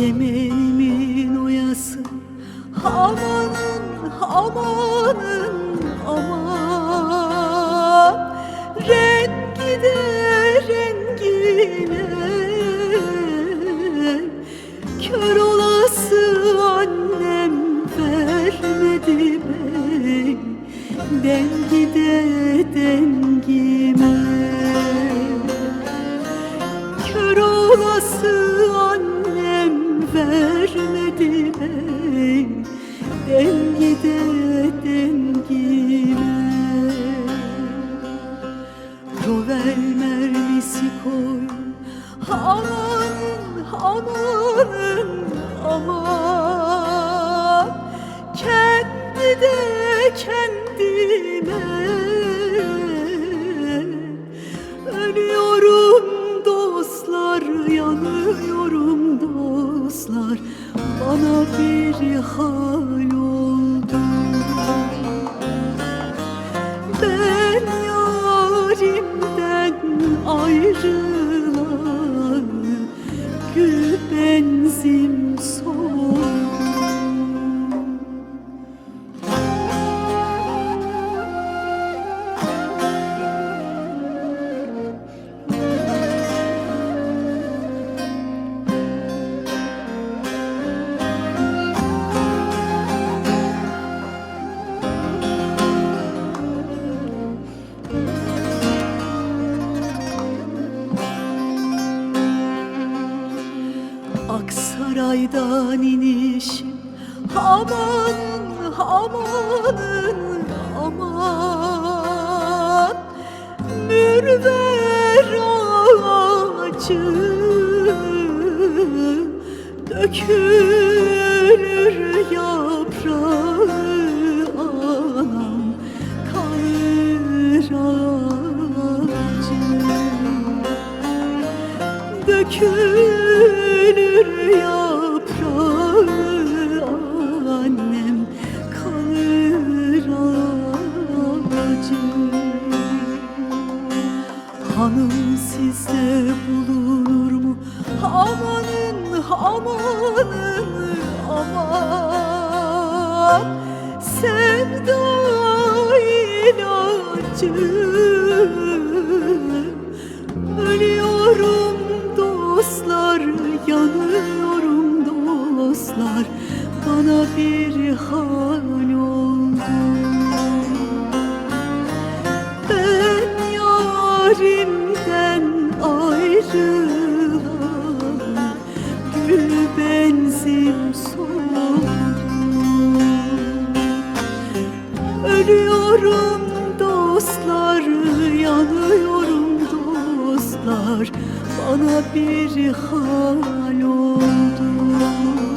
Yemeğimin oyası. Amanın amanın aman. Rengi de rengine Kör olası annem vermedi bey Dengi de dengime Kör olası annem vermedi bey Dengi de dengime Rovel mermisi koy. Amanın amanın hal Aksaray'dan inişim Amanın amanın aman Mürver ağacı Dökülür yaprağı anam Kayır ağacı Dökülür Hanım sizde bulunur mu? Amanın amanın aman. Sevda ilacı. Ölüyorum dostlar, yanıyorum dostlar. Bana bir hal oldu ayrılan Gül Ölüyorum dostlar, yanıyorum dostlar. Bana bir hal oldu